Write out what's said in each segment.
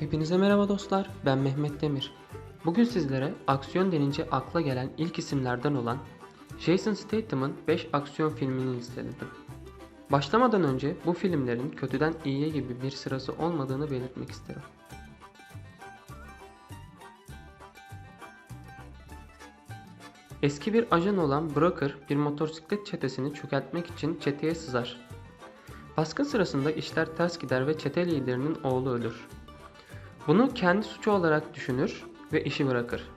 Hepinize merhaba dostlar, ben Mehmet Demir. Bugün sizlere aksiyon denince akla gelen ilk isimlerden olan Jason Statham'ın 5 aksiyon filmini listeledim. Başlamadan önce bu filmlerin kötüden iyiye gibi bir sırası olmadığını belirtmek isterim. Eski bir ajan olan Broker bir motosiklet çetesini çökertmek için çeteye sızar. Baskın sırasında işler ters gider ve çete liderinin oğlu ölür. Bunu kendi suçu olarak düşünür ve işi bırakır.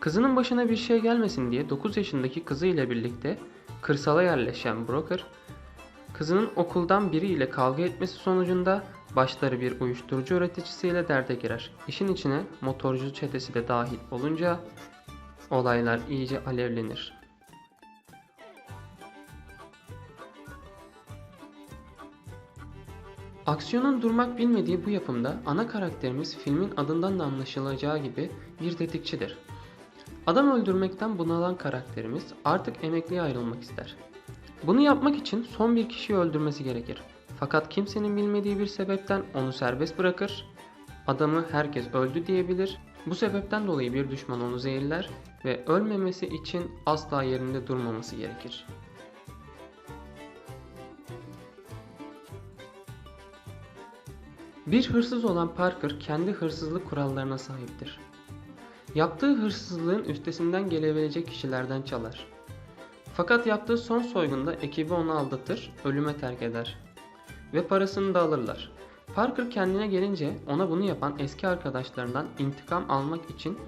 Kızının başına bir şey gelmesin diye 9 yaşındaki kızı ile birlikte kırsala yerleşen Broker, kızının okuldan biriyle kavga etmesi sonucunda başları bir uyuşturucu üreticisiyle derde girer. İşin içine motorcu çetesi de dahil olunca olaylar iyice alevlenir. Aksiyonun durmak bilmediği bu yapımda ana karakterimiz filmin adından da anlaşılacağı gibi bir tetikçidir. Adam öldürmekten bunalan karakterimiz artık emekliye ayrılmak ister. Bunu yapmak için son bir kişiyi öldürmesi gerekir. Fakat kimsenin bilmediği bir sebepten onu serbest bırakır. Adamı herkes öldü diyebilir. Bu sebepten dolayı bir düşman onu zehirler ve ölmemesi için asla yerinde durmaması gerekir. Bir hırsız olan Parker kendi hırsızlık kurallarına sahiptir. Yaptığı hırsızlığın üstesinden gelebilecek kişilerden çalar. Fakat yaptığı son soygunda ekibi onu aldatır, ölüme terk eder. Ve parasını da alırlar. Parker kendine gelince ona bunu yapan eski arkadaşlarından intikam almak için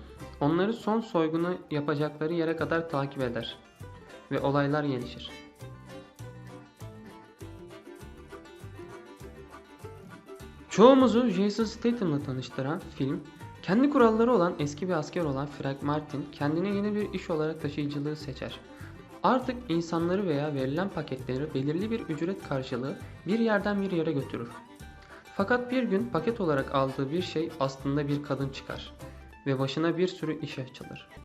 onları son soygunu yapacakları yere kadar takip eder. Ve olaylar gelişir. Çoğumuzu Jason Statham'la tanıştıran film, kendi kuralları olan eski bir asker olan Frank Martin kendine yeni bir iş olarak taşıyıcılığı seçer. Artık insanları veya verilen paketleri belirli bir ücret karşılığı bir yerden bir yere götürür. Fakat bir gün paket olarak aldığı bir şey aslında bir kadın çıkar ve başına bir sürü iş açılır.